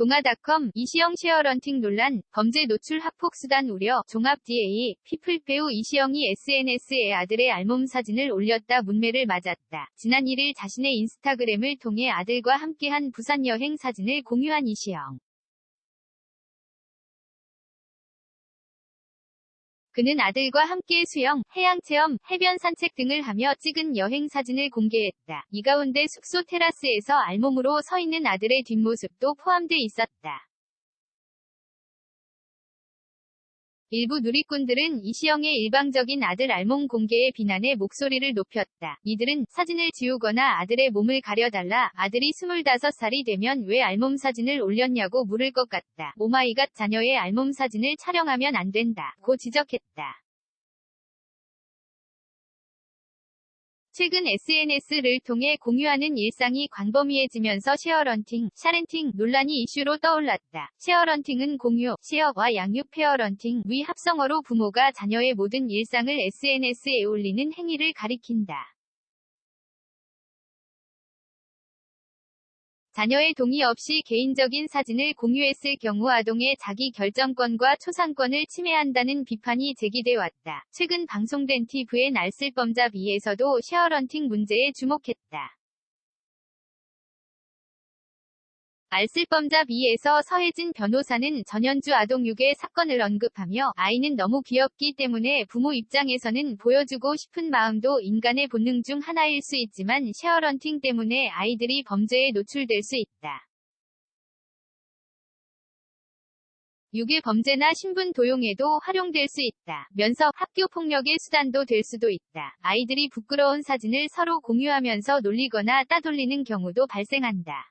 동아닷컴 이시영 쉐어런팅 논란, 범죄 노출 학폭 수단 우려, 종합 DA, 피플 배우 이시영이 SNS에 아들의 알몸 사진을 올렸다 문매를 맞았다. 지난 1일 자신의 인스타그램을 통해 아들과 함께한 부산 여행 사진을 공유한 이시영. 그는 아들과 함께 수영, 해양 체험, 해변 산책 등을 하며 찍은 여행 사진을 공개했다. 이 가운데 숙소 테라스에서 알몸으로 서 있는 아들의 뒷모습도 포함돼 있었다. 일부 누리꾼들은 이시영의 일방적인 아들 알몸 공개에 비난의 목소리를 높였다. 이들은 사진을 지우거나 아들의 몸을 가려달라 아들이 25살이 되면 왜 알몸 사진을 올렸냐고 물을 것 같다. 오마이갓 자녀의 알몸 사진을 촬영하면 안 된다. 고 지적했다. 최근 SNS를 통해 공유하는 일상이 광범위해지면서 쉐어런팅, 샤렌팅 논란이 이슈로 떠올랐다. 쉐어런팅은 공유, 쉐어와 양육 페어런팅, 위 합성어로 부모가 자녀의 모든 일상을 SNS에 올리는 행위를 가리킨다. 자녀의 동의 없이 개인적인 사진을 공유했을 경우 아동의 자기 결정권과 초상권을 침해한다는 비판이 제기돼 왔다. 최근 방송된 TVN 알쓸범잡 2에서도 쉐어런팅 문제에 주목했다. 알쓸범잡 2에서 서혜진 변호사는 전현주 아동유괴 사건을 언급하며 아이는 너무 귀엽기 때문에 부모 입장에서는 보여주고 싶은 마음도 인간의 본능 중 하나일 수 있지만 쉐어런팅 때문에 아이들이 범죄에 노출될 수 있다. 유괴 범죄나 신분 도용에도 활용될 수 있다. 면서 학교 폭력의 수단도 될 수도 있다. 아이들이 부끄러운 사진을 서로 공유하면서 놀리거나 따돌리는 경우도 발생한다.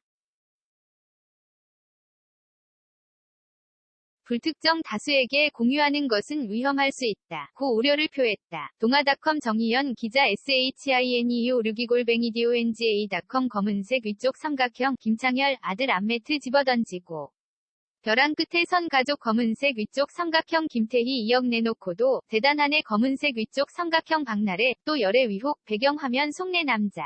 불특정 다수에게 공유하는 것은 위험할 수 있다. 고 우려를 표했다. 동아닷컴 정의연 기자 SHINE56골뱅이 DONGA.com 검은색 위쪽 삼각형 김창열 아들 안매트 집어던지고 벼랑 끝에 선 가족 검은색 위쪽 삼각형 김태희 2억 내놓고도 대단하네 검은색 위쪽 삼각형 박나래 또 열애 위혹 배경화면 속내 남자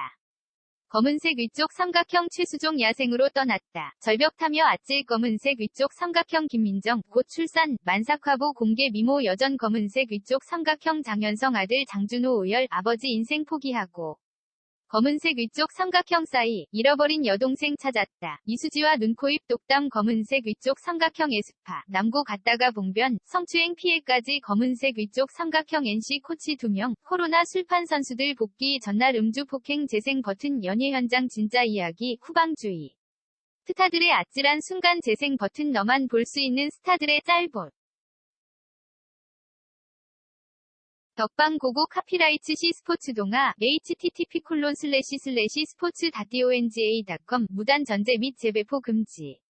검은색 위쪽 삼각형 최수종 야생으로 떠났다. 절벽타며 아찔 검은색 위쪽 삼각형 김민정 곧 출산 만삭화보 공개 미모 여전 검은색 위쪽 삼각형 장현성 아들 장준호 오열 아버지 인생 포기하고 검은색 위쪽 삼각형 사이 잃어버린 여동생 찾았다. 이수지와 눈코입 독담 검은색 위쪽 삼각형 에스파 남고 갔다가 봉변 성추행 피해까지 검은색 위쪽 삼각형 NC 코치 2명 코로나 술판 선수들 복귀 전날 음주 폭행 재생 버튼 연예 현장 진짜 이야기 후방주의 스타들의 아찔한 순간 재생 버튼 너만 볼 수 있는 스타들의 짤볼 덕방고고 카피라이츠 시 스포츠 동아 http 콜론 슬래시 슬래시 스포츠 닷 donga.com 무단 전제 및 재배포 금지